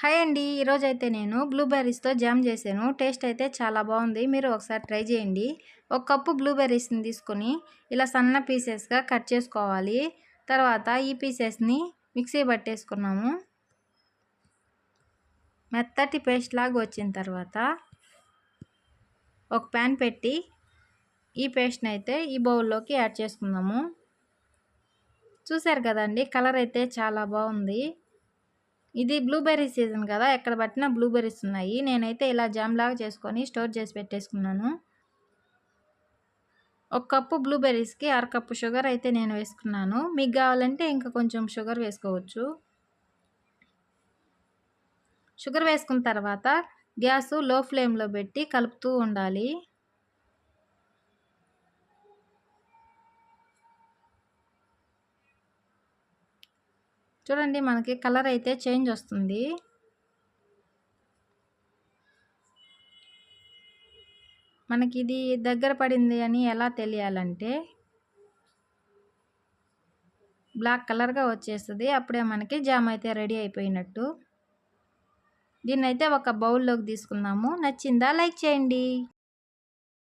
Hi అండి. ఈరోజు అయితే నేను బ్లూబెర్రీస్తో జామ్ చేశాను. టేస్ట్ అయితే చాలా బాగుంది. మీరు ఒకసారి ట్రై చేయండి. ఒక కప్పు బ్లూబెర్రీస్ని తీసుకొని ఇలా సన్న పీసెస్గా కట్ చేసుకోవాలి. తర్వాత ఈ పీసెస్ని మిక్సీ పట్టేసుకున్నాము. మెత్తటి పేస్ట్ లాగా వచ్చిన తర్వాత ఒక ప్యాన్ పెట్టి ఈ పేస్ట్ని అయితే ఈ బౌల్లోకి యాడ్ చేసుకుందాము. చూసారు కదండి కలర్ అయితే చాలా బాగుంది. ఇది బ్లూబెర్రీ సీజన్ కదా ఎక్కడ పట్టినా బ్లూబెర్రీస్ ఉన్నాయి. నేనైతే ఇలా జామ్ లాగా చేసుకొని స్టోర్ చేసి పెట్టేసుకున్నాను. ఒక కప్పు బ్లూబెర్రీస్కి అరకప్పు షుగర్ అయితే నేను వేసుకున్నాను. మీకు కావాలంటే ఇంకా కొంచెం షుగర్ వేసుకోవచ్చు. షుగర్ వేసుకున్న తర్వాత గ్యాసు లో ఫ్లేమ్లో పెట్టి కలుపుతూ ఉండాలి. చూడండి మనకి కలర్ అయితే చేంజ్ వస్తుంది. మనకి ఇది దగ్గర పడింది అని ఎలా తెలియాలంటే బ్లాక్ కలర్గా వచ్చేస్తుంది. అప్పుడే మనకి జామ్ అయితే రెడీ అయిపోయినట్టు. దీన్నైతే ఒక బౌల్లోకి తీసుకుందాము. నచ్చిందా? లైక్ చేయండి.